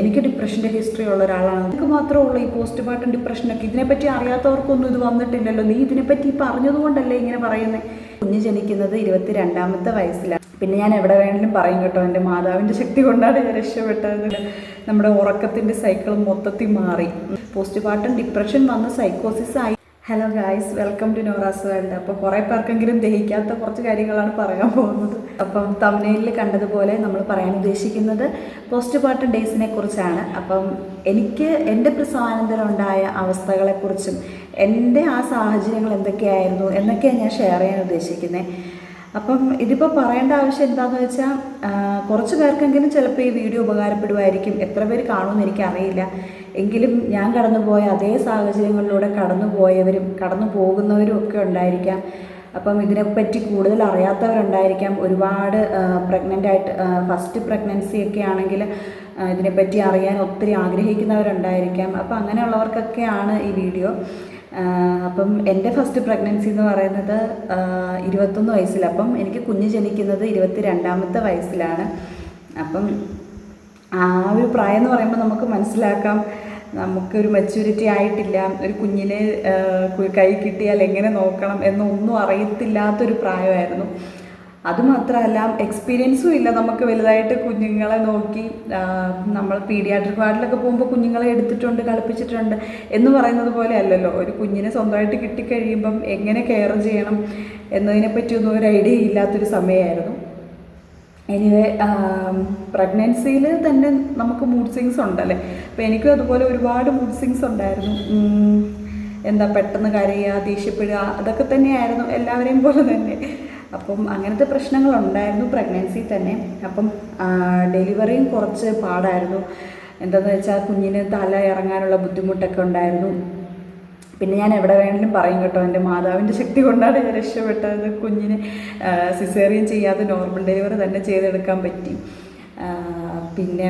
എനിക്ക് ഡിപ്രഷന്റെ ഹിസ്റ്ററി ഉള്ള ഒരാളാണ്. എനിക്ക് മാത്രമേ ഉള്ളൂ ഈ പോസ്റ്റ് പാർട്ടം ഡിപ്രഷനൊക്കെ ഇതിനെപ്പറ്റി അറിയാത്തവർക്കൊന്നും ഇത് വന്നിട്ടില്ലല്ലോ. നീ ഇതിനെപ്പറ്റി പറഞ്ഞതുകൊണ്ടല്ലേ ഇങ്ങനെ പറയുന്നത് കുഞ്ഞ് ജനിക്കുന്നത് ഇരുപത്തി രണ്ടാമത്തെ വയസ്സിലാണ്. പിന്നെ ഞാൻ എവിടെ വേണമെങ്കിലും പറയും കേട്ടോ. എന്റെ മാതാവിന്റെ ശക്തി കൊണ്ടാണ് ഞാൻ രക്ഷപ്പെട്ടത്. നമ്മുടെ ഉറക്കത്തിന്റെ സൈക്കിൾ മൊത്തത്തിൽ മാറി. പോസ്റ്റ് പാർട്ടം ഡിപ്രഷൻ വന്ന് സൈക്കോസിസ് ആയി. Hello guys welcome to Nora's world അപ്പോൾ കുറേ പേർക്കെങ്കിലും ദഹിക്കാത്ത കുറച്ച് കാര്യങ്ങളാണ് പറയാൻ പോകുന്നത്. അപ്പം തമിഴ്നയിൽ കണ്ടതുപോലെ നമ്മൾ പറയാൻ ഉദ്ദേശിക്കുന്നത് പോസ്റ്റ് പാർട്ടം ഡേയ്സിനെ കുറിച്ചാണ്. അപ്പം എനിക്ക് എന്റെ പ്രസവാനന്തരം ഉണ്ടായ അവസ്ഥകളെക്കുറിച്ചും എന്റെ ആ സാഹചര്യങ്ങൾ എന്തൊക്കെയായിരുന്നു എന്നൊക്കെയാണ് ഞാൻ ഷെയർ ചെയ്യാൻ ഉദ്ദേശിക്കുന്നത് അപ്പം ഇതിപ്പോൾ പറയേണ്ട ആവശ്യം എന്താണെന്ന് വെച്ചാൽ കുറച്ച് പേർക്കെങ്കിലും ചിലപ്പോൾ ഈ വീഡിയോ ഉപകാരപ്പെടുമായിരിക്കും എത്ര പേര് കാണുമെന്ന് എനിക്കറിയില്ല. എങ്കിലും ഞാൻ കടന്നുപോയ അതേ സാഹചര്യങ്ങളിലൂടെ കടന്നു പോയവരും കടന്നു പോകുന്നവരും ഒക്കെ ഉണ്ടായിരിക്കാം. അപ്പം ഇതിനെപ്പറ്റി കൂടുതൽ അറിയാത്തവരുണ്ടായിരിക്കാം. ഒരുപാട് പ്രഗ്നന്റ് ആയിട്ട് ഫസ്റ്റ് പ്രഗ്നൻസി ഒക്കെ ആണെങ്കിൽ ഇതിനെപ്പറ്റി അറിയാൻ ഒത്തിരി ആഗ്രഹിക്കുന്നവരുണ്ടായിരിക്കാം. അപ്പം അങ്ങനെയുള്ളവർക്കൊക്കെയാണ് ഈ വീഡിയോ. അപ്പം എന്റെ ഫസ്റ്റ് പ്രഗ്നൻസി എന്ന് പറയുന്നത് ഇരുപത്തൊന്ന് വയസ്സിൽ. അപ്പം എനിക്ക് കുഞ്ഞ് ജനിക്കുന്നത് ഇരുപത്തി രണ്ടാമത്തെ വയസ്സിലാണ്. അപ്പം ആ ഒരു പ്രായം എന്ന് പറയുമ്പോൾ നമുക്ക് മനസ്സിലാക്കാം. നമുക്കൊരു മെച്യൂരിറ്റി ആയിട്ടില്ല. ഒരു കുഞ്ഞിനെ കൈ കിട്ടിയാൽ എങ്ങനെ നോക്കണം എന്നൊന്നും അറിയത്തില്ലാത്തൊരു പ്രായമായിരുന്നു. അതുമാത്രമല്ല എക്സ്പീരിയൻസും ഇല്ല നമുക്ക് വലുതായിട്ട് കുഞ്ഞുങ്ങളെ നോക്കി നമ്മൾ പീഡിയാട്രിക് വാർഡിലൊക്കെ പോകുമ്പോൾ കുഞ്ഞുങ്ങളെ എടുത്തിട്ടുണ്ട് കളിപ്പിച്ചിട്ടുണ്ട് എന്ന് പറയുന്നത് പോലെ അല്ലല്ലോ. ഒരു കുഞ്ഞിനെ സ്വന്തമായിട്ട് കിട്ടിക്കഴിയുമ്പം എങ്ങനെ കെയർ ചെയ്യണം എന്നതിനെപ്പറ്റിയൊന്നും ഒരു ഐഡിയ ഇല്ലാത്തൊരു സമയമായിരുന്നു. എനിവേ പ്രഗ്നൻസിയിൽ തന്നെ നമുക്ക് മൂഡ് സിങ്സ് ഉണ്ടല്ലേ? അപ്പോൾ എനിക്കും അതുപോലെ ഒരുപാട് മൂഡ് സിങ്സ് ഉണ്ടായിരുന്നു. എന്താ പെട്ടെന്ന് കരയുക ദേഷ്യപ്പെടുക അതൊക്കെ തന്നെയായിരുന്നു എല്ലാവരെയും പോലെ തന്നെ. അപ്പം അങ്ങനത്തെ പ്രശ്നങ്ങളുണ്ടായിരുന്നു പ്രഗ്നൻസി തന്നെ. അപ്പം ഡെലിവറിയും കുറച്ച് പാടായിരുന്നു. എന്താണെന്ന് വെച്ചാൽ കുഞ്ഞിന് തല ഇറങ്ങാനുള്ള ബുദ്ധിമുട്ടൊക്കെ ഉണ്ടായിരുന്നു. പിന്നെ ഞാൻ എവിടെ വേണമെങ്കിലും പറയും കേട്ടോ എന്റെ മാതാവിന്റെ ശക്തി കൊണ്ടാണ് ഞാൻ രക്ഷപ്പെട്ടത്. കുഞ്ഞിന് സിസേറിയൻ ചെയ്യാതെ നോർമൽ ഡെലിവറി തന്നെ ചെയ്തെടുക്കാൻ പറ്റി. പിന്നെ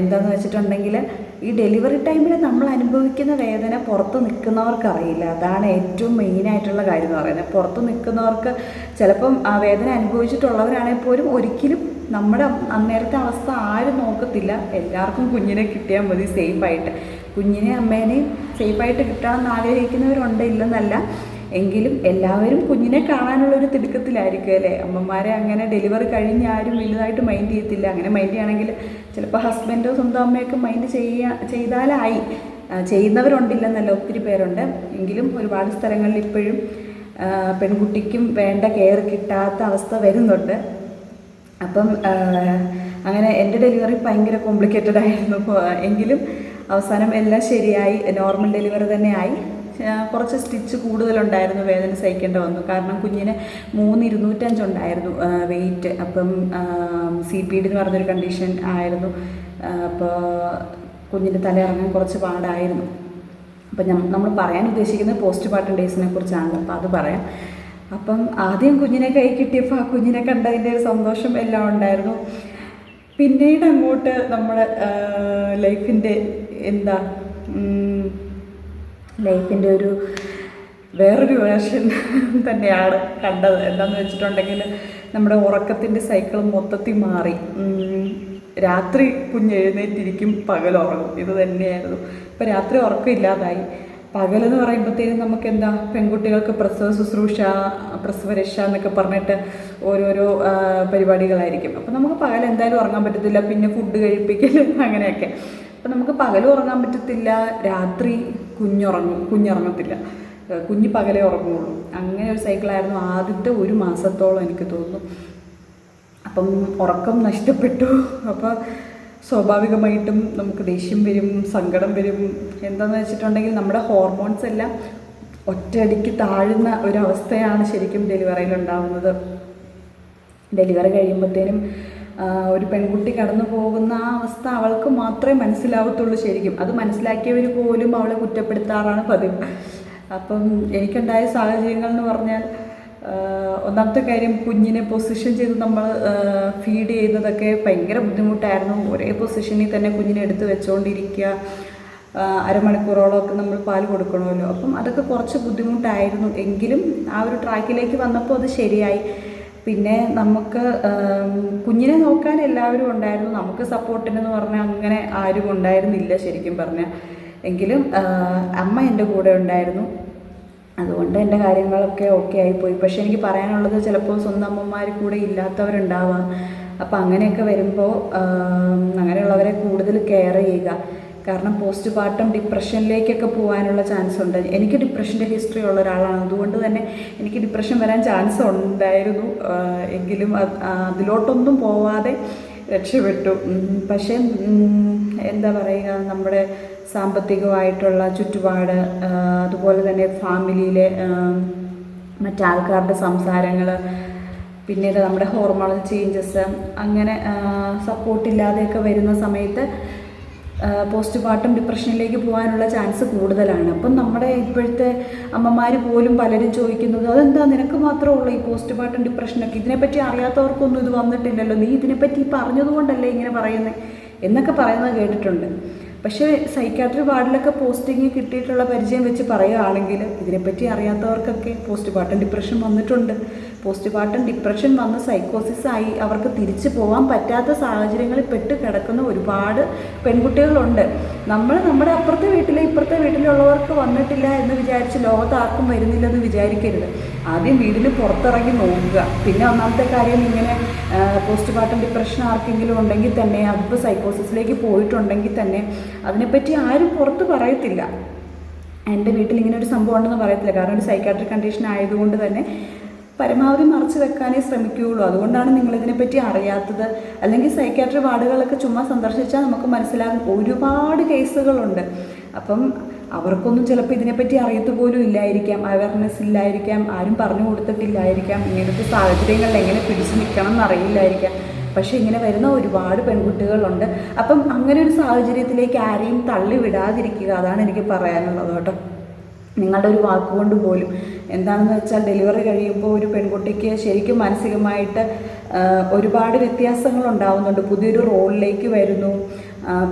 എന്താണെന്ന് വെച്ചിട്ടുണ്ടെങ്കിൽ ഈ ഡെലിവറി ടൈമിൽ നമ്മൾ അനുഭവിക്കുന്ന വേദന പുറത്ത് നിൽക്കുന്നവർക്കറിയില്ല അതാണ് ഏറ്റവും മെയിനായിട്ടുള്ള കാര്യം എന്ന് പറയുന്നത്. പുറത്ത് നിൽക്കുന്നവർക്ക് ചിലപ്പം ആ വേദന അനുഭവിച്ചിട്ടുള്ളവരാണെങ്കിൽ പോലും ഒരിക്കലും നമ്മുടെ അന്നേരത്തെ അവസ്ഥ ആരും നോക്കത്തില്ല. എല്ലാവർക്കും കുഞ്ഞിനെ കിട്ടിയാൽ മതി സേഫായിട്ട് കുഞ്ഞിനെ അമ്മേനെയും സേഫായിട്ട് കിട്ടണമെന്ന് ആഗ്രഹിക്കുന്നവരുണ്ട് ഇല്ലെന്നല്ല. എങ്കിലും എല്ലാവരും കുഞ്ഞിനെ കാണാനുള്ളൊരു തിടുക്കത്തിലായിരിക്കും അല്ലേ? അമ്മമാരെ അങ്ങനെ ഡെലിവറി കഴിഞ്ഞ് ആരും വലുതായിട്ട് മൈൻഡ് ചെയ്യത്തില്ല. അങ്ങനെ മൈൻഡ് ചെയ്യണമെങ്കിൽ ചിലപ്പോൾ ഹസ്ബൻഡോ സ്വന്തം അമ്മയൊക്കെ മൈൻഡ് ചെയ്യുക ചെയ്താലായി. ചെയ്യുന്നവരുണ്ടില്ലെന്നല്ല ഒത്തിരി പേരുണ്ട്. എങ്കിലും ഒരുപാട് സ്ഥലങ്ങളിൽ ഇപ്പോഴും പെൺകുട്ടിക്കും വേണ്ട കെയർ കിട്ടാത്ത അവസ്ഥ വരുന്നുണ്ട്. അപ്പം അങ്ങനെ എന്റെ ഡെലിവറി ഭയങ്കര കോംപ്ലിക്കേറ്റഡ് ആയിരുന്നു. എങ്കിലും അവസാനം എല്ലാം ശരിയായി നോർമൽ ഡെലിവറി തന്നെ ആയി. കുറച്ച് സ്റ്റിച്ച് കൂടുതലുണ്ടായിരുന്നു വേദന സഹിക്കേണ്ട വന്നു. കാരണം കുഞ്ഞിന് മൂന്ന് ഇരുന്നൂറ്റഞ്ചുണ്ടായിരുന്നു വെയിറ്റ് അപ്പം സി പി ഡി എന്ന് പറഞ്ഞൊരു കണ്ടീഷൻ ആയിരുന്നു. അപ്പോൾ കുഞ്ഞിന്റെ തല ഇറങ്ങാൻ കുറച്ച് പാടായിരുന്നു. അപ്പം നമ്മൾ പറയാൻ ഉദ്ദേശിക്കുന്നത് പോസ്റ്റ് പാർട്ടം ഡേയ്സിനെ കുറിച്ചാണ്. അപ്പോൾ അത് പറയാം. അപ്പം ആദ്യം കുഞ്ഞിനെ കൈ കിട്ടിയപ്പോൾ ആ കുഞ്ഞിനെ കണ്ടതിന്റെ ഒരു സന്തോഷം എല്ലാം ഉണ്ടായിരുന്നു. പിന്നീട് അങ്ങോട്ട് നമ്മുടെ ലൈഫിന്റെ എന്താ ലൈഫിന്റെ ഒരു വേറൊരു വേർഷൻ തന്നെയാണ് കണ്ടത്. എന്താണെന്ന് വെച്ചിട്ടുണ്ടെങ്കിൽ നമ്മുടെ ഉറക്കത്തിന്റെ സൈക്കിൾ മൊത്തത്തിൽ മാറി. രാത്രി കുഞ്ഞ് എഴുന്നേറ്റിരിക്കും പകൽ ഉറങ്ങും. ഇത് തന്നെയായിരുന്നു. ഇപ്പം രാത്രി ഉറക്കം ഇല്ലാതായി. പകലെന്ന് പറയുമ്പോഴത്തേനും നമുക്ക് എന്താ പെൺകുട്ടികൾക്ക് പ്രസവ ശുശ്രൂഷ പ്രസവരക്ഷ എന്നൊക്കെ പറഞ്ഞിട്ട് ഓരോരോ പരിപാടികളായിരിക്കും. അപ്പം നമുക്ക് പകൽ എന്തായാലും ഉറങ്ങാൻ പറ്റത്തില്ല. പിന്നെ ഫുഡ് കഴിപ്പിക്കൽ അങ്ങനെയൊക്കെ. അപ്പം നമുക്ക് പകലും ഉറങ്ങാൻ പറ്റത്തില്ല. രാത്രി കുഞ്ഞുറങ്ങും കുഞ്ഞുറങ്ങത്തില്ല. കുഞ്ഞ് പകലേ ഉറങ്ങുള്ളൂ. അങ്ങനെ ഒരു സൈക്കിളായിരുന്നു ആദ്യത്തെ ഒരു മാസത്തോളം എനിക്ക് തോന്നുന്നു. അപ്പം ഉറക്കം നഷ്ടപ്പെട്ടു. അപ്പോൾ സ്വാഭാവികമായിട്ടും നമുക്ക് ദേഷ്യം വരും സങ്കടം വരും. എന്താണെന്ന് വെച്ചിട്ടുണ്ടെങ്കിൽ നമ്മുടെ ഹോർമോൺസ് എല്ലാം ഒറ്റയടിക്ക് താഴുന്ന ഒരവസ്ഥയാണ് ശരിക്കും ഡെലിവറിയിൽ ഉണ്ടാകുന്നത് ഡെലിവറി കഴിയുമ്പോഴത്തേനും ഒരു പെൺകുട്ടി കടന്നു പോകുന്ന ആ അവസ്ഥ അവൾക്ക് മാത്രമേ മനസ്സിലാവത്തുള്ളൂ ശരിക്കും. അത് മനസ്സിലാക്കിയവർ പോലും അവളെ കുറ്റപ്പെടുത്താറാണ് പതിവ്. അപ്പം എനിക്കുണ്ടായ സാഹചര്യങ്ങൾ എന്ന് പറഞ്ഞാൽ ഒന്നാമത്തെ കാര്യം കുഞ്ഞിനെ പൊസിഷൻ ചെയ്ത് നമ്മൾ ഫീഡ് ചെയ്യുന്നതൊക്കെ ഭയങ്കര ബുദ്ധിമുട്ടായിരുന്നു. ഒരേ പൊസിഷനിൽ തന്നെ കുഞ്ഞിനെ എടുത്ത് വെച്ചുകൊണ്ടിരിക്കുക അരമണിക്കൂറോളമൊക്കെ നമ്മൾ പാൽ കൊടുക്കണമല്ലോ. അപ്പം അതൊക്കെ കുറച്ച് ബുദ്ധിമുട്ടായിരുന്നു. എങ്കിലും ആ ഒരു ട്രാക്കിലേക്ക് വന്നപ്പോൾ അത് ശരിയായി. പിന്നെ നമുക്ക് കുഞ്ഞിനെ നോക്കാൻ എല്ലാവരും ഉണ്ടായിരുന്നു. നമുക്ക് സപ്പോർട്ടിനെന്ന് പറഞ്ഞാൽ അങ്ങനെ ആരും ഉണ്ടായിരുന്നില്ല ശരിക്കും പറഞ്ഞാൽ എങ്കിലും അമ്മ എന്റെ കൂടെ ഉണ്ടായിരുന്നു. അതുകൊണ്ട് എന്റെ കാര്യങ്ങളൊക്കെ ഓക്കെ ആയിപ്പോയി. പക്ഷേ എനിക്ക് പറയാനുള്ളത് ചിലപ്പോൾ സ്വന്തം അമ്മമാർ കൂടെ ഇല്ലാത്തവരുണ്ടാവാം. അപ്പം അങ്ങനെയൊക്കെ വരുമ്പോൾ അങ്ങനെയുള്ളവരെ കൂടുതൽ കെയർ ചെയ്യുക. കാരണം പോസ്റ്റ് പാർട്ടം ഡിപ്രഷനിലേക്കൊക്കെ പോകാനുള്ള ചാൻസ് ഉണ്ട് എനിക്ക് ഡിപ്രഷന്റെ ഹിസ്റ്ററി ഉള്ള ഒരാളാണ്. അതുകൊണ്ട് തന്നെ എനിക്ക് ഡിപ്രഷൻ വരാൻ ചാൻസ് ഉണ്ടായിരുന്നു. എങ്കിലും അതിലോട്ടൊന്നും പോവാതെ രക്ഷപ്പെട്ടു. പക്ഷേ എന്താ പറയുക നമ്മുടെ സാമ്പത്തികമായിട്ടുള്ള ചുറ്റുപാട് അതുപോലെ തന്നെ ഫാമിലിയിലെ മറ്റാൾക്കാരുടെ സംസാരങ്ങൾ പിന്നീട് നമ്മുടെ ഹോർമോണൽ ചേഞ്ചസ് അങ്ങനെ സപ്പോർട്ടില്ലാതെയൊക്കെ വരുന്ന സമയത്ത് പോസ്റ്റ് പാർട്ടം ഡിപ്രഷനിലേക്ക് പോകാനുള്ള ചാൻസ് കൂടുതലാണ്. അപ്പം നമ്മുടെ ഇപ്പോഴത്തെ അമ്മമാർ പോലും പലരും ചോദിക്കുന്നത് അതെന്താ നിനക്ക് മാത്രമേ ഉള്ളൂ ഈ പോസ്റ്റ് പാർട്ടം ഡിപ്രഷനൊക്കെ? ഇതിനെപ്പറ്റി അറിയാത്തവർക്കൊന്നും ഇത് വന്നിട്ടില്ലല്ലോ. നീ ഇതിനെപ്പറ്റി പറഞ്ഞതുകൊണ്ടല്ലേ ഇങ്ങനെ പറയുന്നത് എന്നൊക്കെ പറയുന്നത് കേട്ടിട്ടുണ്ട്. പക്ഷേ സൈക്കാട്രി വാർഡിലൊക്കെ പോസ്റ്റിംഗ് കിട്ടിയിട്ടുള്ള പരിചയം വെച്ച് പറയുകയാണെങ്കിൽ ഇതിനെപ്പറ്റി അറിയാത്തവർക്കൊക്കെ പോസ്റ്റ് പാർട്ടം ഡിപ്രഷൻ വന്നിട്ടുണ്ട്. പോസ്റ്റ് പാർട്ടം ഡിപ്രഷൻ വന്ന് സൈക്കോസിസ് ആയി അവർക്ക് തിരിച്ചു പോകാൻ പറ്റാത്ത സാഹചര്യങ്ങളിൽ പെട്ട് കിടക്കുന്ന ഒരുപാട് പെൺകുട്ടികളുണ്ട്. നമ്മൾ നമ്മുടെ അപ്പുറത്തെ വീട്ടിലെ ഇപ്പുറത്തെ വീട്ടിലുള്ളവർക്ക് വന്നിട്ടില്ല എന്ന് വിചാരിച്ച് ലോകത്ത് ആർക്കും വരുന്നില്ലെന്ന് വിചാരിക്കരുത്. ആദ്യം വീടിന് പുറത്തിറങ്ങി നോക്കുക. പിന്നെ ഒന്നാമത്തെ കാര്യം ഇങ്ങനെ പോസ്റ്റ് പാർട്ടം ഡിപ്രഷൻ ആർക്കെങ്കിലും ഉണ്ടെങ്കിൽ തന്നെ അതിപ്പോൾ സൈക്കോസിസിലേക്ക് പോയിട്ടുണ്ടെങ്കിൽ തന്നെ അതിനെപ്പറ്റി ആരും പുറത്ത് പറയത്തില്ല. എന്റെ വീട്ടിൽ ഇങ്ങനെ ഒരു സംഭവം ഉണ്ടെന്ന് പറയത്തില്ല. കാരണം ഒരു സൈക്കാട്രിക് കണ്ടീഷൻ ആയതുകൊണ്ട് തന്നെ പരമാവധി മറച്ചു വെക്കാനേ ശ്രമിക്കുകയുള്ളൂ. അതുകൊണ്ടാണ് നിങ്ങളിതിനെപ്പറ്റി അറിയാത്തത്. അല്ലെങ്കിൽ സൈക്കാട്രി വാർഡുകളൊക്കെ ചുമ്മാ സന്ദർശിച്ചാൽ നമുക്ക് മനസ്സിലാകും. ഒരുപാട് കേസുകളുണ്ട്. അപ്പം അവർക്കൊന്നും ചിലപ്പോൾ ഇതിനെപ്പറ്റി അറിയത്ത് പോലും ഇല്ലായിരിക്കാം. അവയർനെസ് ഇല്ലായിരിക്കാം. ആരും പറഞ്ഞു കൊടുത്തിട്ടില്ലായിരിക്കാം. ഇങ്ങനത്തെ സാഹചര്യങ്ങളിൽ എങ്ങനെ പിടിച്ചു നിൽക്കണം എന്നറിയില്ലായിരിക്കാം. പക്ഷെ ഇങ്ങനെ വരുന്ന ഒരുപാട് പെൺകുട്ടികളുണ്ട്. അപ്പം അങ്ങനെ ഒരു സാഹചര്യത്തിലേക്ക് ആരെയും തള്ളി വിടാതിരിക്കുക അതാണ് എനിക്ക് പറയാനുള്ളത് കേട്ടോ. നിങ്ങളുടെ ഒരു വാക്കുകൊണ്ട് പോലും. എന്താണെന്ന് വെച്ചാൽ ഡെലിവറി കഴിയുമ്പോൾ ഒരു പെൺകുട്ടിക്ക് ശരിക്കും മാനസികമായിട്ട് ഒരുപാട് വ്യത്യാസങ്ങൾ ഉണ്ടാവുന്നുണ്ട്. പുതിയൊരു റോളിലേക്ക് വരുന്നു.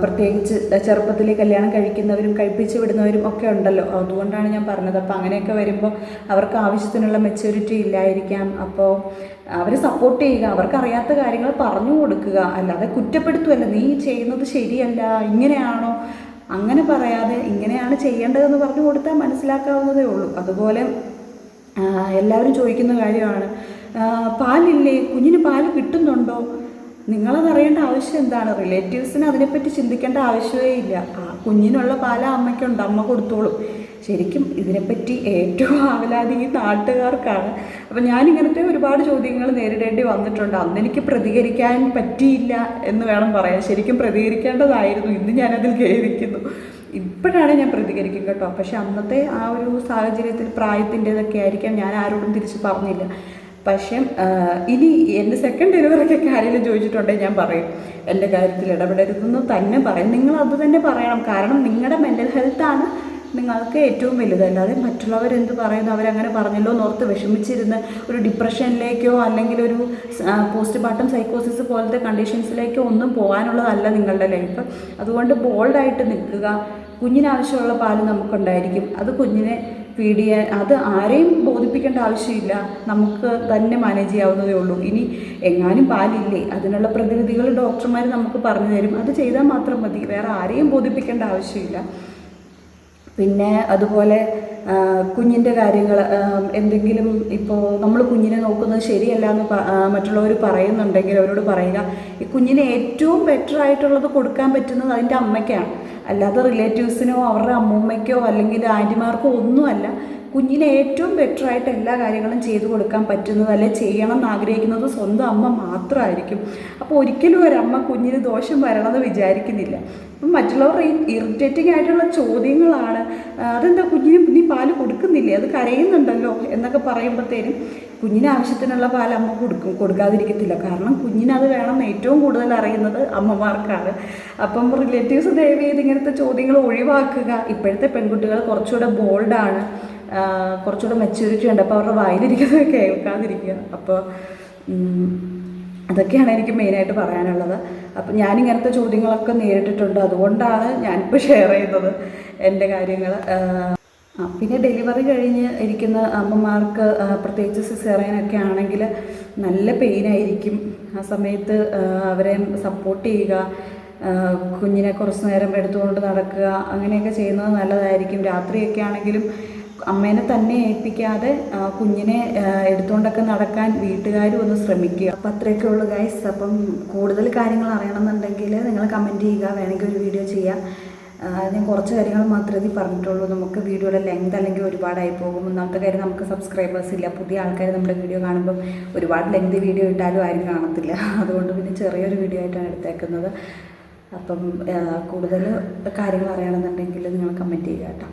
പ്രത്യേകിച്ച് ചെറുപ്പത്തിലെ കല്യാണം കഴിക്കുന്നവരും കഴിപ്പിച്ച് വിടുന്നവരും ഒക്കെ ഉണ്ടല്ലോ. അതുകൊണ്ടാണ് ഞാൻ പറഞ്ഞത്. അപ്പോൾ അങ്ങനെയൊക്കെ വരുമ്പോൾ അവർക്ക് ആവശ്യത്തിനുള്ള മെച്യൂരിറ്റി ഇല്ലായിരിക്കാം. അപ്പോൾ അവരെ സപ്പോർട്ട് ചെയ്യുക അവർക്ക് അറിയാത്ത കാര്യങ്ങൾ പറഞ്ഞു കൊടുക്കുക. അല്ലാതെ കുറ്റപ്പെടുത്തുമല്ല നീ ചെയ്യുന്നത് ശരിയല്ല. ഇങ്ങനെയാണോ? അങ്ങനെ പറയാതെ ഇങ്ങനെയാണ് ചെയ്യേണ്ടതെന്ന് പറഞ്ഞു കൊടുത്താൽ മനസ്സിലാക്കാവുന്നതേ ഉള്ളൂ. അതുപോലെ എല്ലാവരും ചോദിക്കുന്ന കാര്യമാണ് പാലില്ലേ? കുഞ്ഞിന് പാൽ കിട്ടുന്നുണ്ടോ? നിങ്ങളത് അറിയേണ്ട ആവശ്യം എന്താണ്? റിലേറ്റീവ്സിന് അതിനെപ്പറ്റി ചിന്തിക്കേണ്ട ആവശ്യമേ ഇല്ല. ആ കുഞ്ഞിനുള്ള പാല അമ്മയ്ക്കുണ്ട്. അമ്മ കൊടുത്തോളും. ശരിക്കും ഇതിനെപ്പറ്റി ഏറ്റവും ആവലാതി ഈ നാട്ടുകാർക്കാണ്. അപ്പം ഞാനിങ്ങനത്തെ ഒരുപാട് ചോദ്യങ്ങൾ നേരിടേണ്ടി വന്നിട്ടുണ്ട്. അന്ന് എനിക്ക് പ്രതികരിക്കാൻ പറ്റിയില്ല എന്ന് വേണം പറയാൻ. ശരിക്കും പ്രതികരിക്കേണ്ടതായിരുന്നു. ഇന്ന് ഞാനതിൽ ഖേദിക്കുന്നു. ഇപ്പോഴാണ് ഞാൻ പ്രതികരിക്കും കേട്ടോ. പക്ഷെ അന്നത്തെ ആ ഒരു സാഹചര്യത്തിൽ പ്രായത്തിന്റെതൊക്കെ ആയിരിക്കാം. ഞാൻ ആരോടും തിരിച്ച് പറഞ്ഞില്ല. പക്ഷേ ഇനി എന്റെ സെക്കൻഡ് ഡെലിവറിക്കൊക്കെ ആരെങ്കിലും ചോദിച്ചിട്ടുണ്ടെങ്കിൽ ഞാൻ പറയും. എന്റെ കാര്യത്തിൽ ഇടപെടരുതെന്ന് തന്നെ പറയും. നിങ്ങൾ അത് തന്നെ പറയണം. കാരണം നിങ്ങളുടെ മെന്റൽ ഹെൽത്താണ് നിങ്ങൾക്ക് ഏറ്റവും വലുത്. അല്ലാതെ മറ്റുള്ളവരെന്ത് പറയുന്നു അവരങ്ങനെ പറഞ്ഞല്ലോ എന്നോർത്ത് വിഷമിച്ചിരുന്ന് ഒരു ഡിപ്രഷനിലേക്കോ അല്ലെങ്കിൽ ഒരു പോസ്റ്റ് പാർട്ടം സൈക്കോസിസ് പോലത്തെ കണ്ടീഷൻസിലേക്കോ ഒന്നും പോകാനുള്ളതല്ല നിങ്ങളുടെ ലൈഫ് അതുകൊണ്ട് ബോൾഡായിട്ട് നിൽക്കുക. കുഞ്ഞിനാവശ്യമുള്ള പാൽ നമുക്കുണ്ടായിരിക്കും. അത് കുഞ്ഞിനെ ചെയ്യാൻ അത് ആരെയും ബോധിപ്പിക്കേണ്ട ആവശ്യമില്ല. നമുക്ക് തന്നെ മാനേജ് ചെയ്യാവുന്നതേ ഉള്ളൂ. ഇനി എങ്ങാനും പാലില്ലേ? അതിനുള്ള പ്രതിവിധികൾ ഡോക്ടർമാർ നമുക്ക് പറഞ്ഞു തരും. അത് ചെയ്താൽ മാത്രം മതി. വേറെ ആരെയും ബോധിപ്പിക്കേണ്ട ആവശ്യമില്ല. പിന്നെ അതുപോലെ കുഞ്ഞിന്റെ കാര്യങ്ങൾ എന്തെങ്കിലും ഇപ്പോൾ നമ്മൾ കുഞ്ഞിനെ നോക്കുന്നത് ശരിയല്ല എന്ന് മറ്റുള്ളവർ പറയുന്നുണ്ടെങ്കിൽ അവരോട് പറയുക ഈ കുഞ്ഞിന് ഏറ്റവും ബെറ്റർ ആയിട്ടുള്ളത് കൊടുക്കാൻ പറ്റുന്നത് അതിന്റെ അമ്മയ്ക്കാണ്. അല്ലാതെ റിലേറ്റീവ്സിനോ അവരുടെ അമ്മൂമ്മയ്ക്കോ അല്ലെങ്കിൽ ആന്റിമാർക്കോ ഒന്നുമല്ല. കുഞ്ഞിന് ഏറ്റവും ബെറ്ററായിട്ട് എല്ലാ കാര്യങ്ങളും ചെയ്തു കൊടുക്കാൻ പറ്റുന്നത് അല്ലെ ചെയ്യണം എന്ന് ആഗ്രഹിക്കുന്നത് സ്വന്തം അമ്മ മാത്രമായിരിക്കും. അപ്പോൾ ഒരിക്കലും ഒരമ്മ കുഞ്ഞിന് ദോഷം വരണമെന്ന് വിചാരിക്കുന്നില്ല. അപ്പം മറ്റുള്ളവർ ഇറിറ്റേറ്റിംഗ് ആയിട്ടുള്ള ചോദ്യങ്ങളാണ് അതെന്താ കുഞ്ഞിന് നീ പാൽ കൊടുക്കുന്നില്ലേ? അത് കരയുന്നുണ്ടല്ലോ എന്നൊക്കെ പറയുമ്പോഴത്തേനും കുഞ്ഞിന് ആവശ്യത്തിനുള്ള പാൽ അമ്മ കൊടുക്കും കൊടുക്കാതിരിക്കത്തില്ല. കാരണം കുഞ്ഞിനത് വേണം ഏറ്റവും കൂടുതൽ അറിയുന്നത് അമ്മമാർക്കാണ്. അപ്പം റിലേറ്റീവ്സ് ദയവ് ചെയ്ത് ഇങ്ങനത്തെ ചോദ്യങ്ങൾ ഒഴിവാക്കുക. ഇപ്പോഴത്തെ പെൺകുട്ടികൾ കുറച്ചുകൂടെ ബോൾഡാണ് കുറച്ചുകൂടെ മെച്യൂരിറ്റി ഉണ്ട്. അപ്പോൾ അവരുടെ വായിലിരിക്കുന്നത് കേൾക്കാതിരിക്കുക. അപ്പോൾ അതൊക്കെയാണ് എനിക്ക് മെയിനായിട്ട് പറയാനുള്ളത്. അപ്പം ഞാനിങ്ങനത്തെ ചോദ്യങ്ങളൊക്കെ നേരിട്ടിട്ടുണ്ട്. അതുകൊണ്ടാണ് ഞാനിപ്പോൾ ഷെയർ ചെയ്യുന്നത് എന്റെ കാര്യങ്ങൾ പിന്നെ ഡെലിവറി കഴിഞ്ഞ് ഇരിക്കുന്ന അമ്മമാർക്ക് പ്രത്യേകിച്ച് സിസേറിയനൊക്കെ ആണെങ്കിൽ നല്ല പെയിനായിരിക്കും ആ സമയത്ത് അവരെ സപ്പോർട്ട് ചെയ്യുക. കുഞ്ഞിനെ കുറച്ച് നേരം എടുത്തുകൊണ്ട് നടക്കുക. അങ്ങനെയൊക്കെ ചെയ്യുന്നത് നല്ലതായിരിക്കും. രാത്രിയൊക്കെ ആണെങ്കിലും അമ്മേനെ തന്നെ ഏൽപ്പിക്കാതെ കുഞ്ഞിനെ എടുത്തുകൊണ്ടൊക്കെ നടക്കാൻ വീട്ടുകാരും ഒന്ന് ശ്രമിക്കുക. അപ്പം അത്രയൊക്കെ ഉള്ളൂ ഗൈസ് അപ്പം കൂടുതൽ കാര്യങ്ങൾ അറിയണമെന്നുണ്ടെങ്കിൽ നിങ്ങൾ കമന്റ് ചെയ്യുക. വേണമെങ്കിൽ ഒരു വീഡിയോ ചെയ്യാം. ഞാൻ കുറച്ച് കാര്യങ്ങൾ മാത്രമേ ഇതിൽ പറഞ്ഞിട്ടുള്ളൂ. നമുക്ക് വീഡിയോയുടെ ലെങ്ത് അല്ലെങ്കിൽ ഒരുപാടായി പോകും. ഒന്നാമത്തെ കാര്യം നമുക്ക് സബ്സ്ക്രൈബേഴ്സ് ഇല്ല. പുതിയ ആൾക്കാർ നമ്മുടെ വീഡിയോ കാണുമ്പം ഒരുപാട് ലെങ്ത് വീഡിയോ ഇട്ടാലും ആരും കാണത്തില്ല. അതുകൊണ്ട് പിന്നെ ചെറിയൊരു വീഡിയോ ആയിട്ടാണ് എടുത്തേക്കുന്നത്. അപ്പം കൂടുതൽ കാര്യങ്ങൾ അറിയണമെന്നുണ്ടെങ്കിൽ നിങ്ങൾ കമന്റ് ചെയ്യുക കേട്ടോ.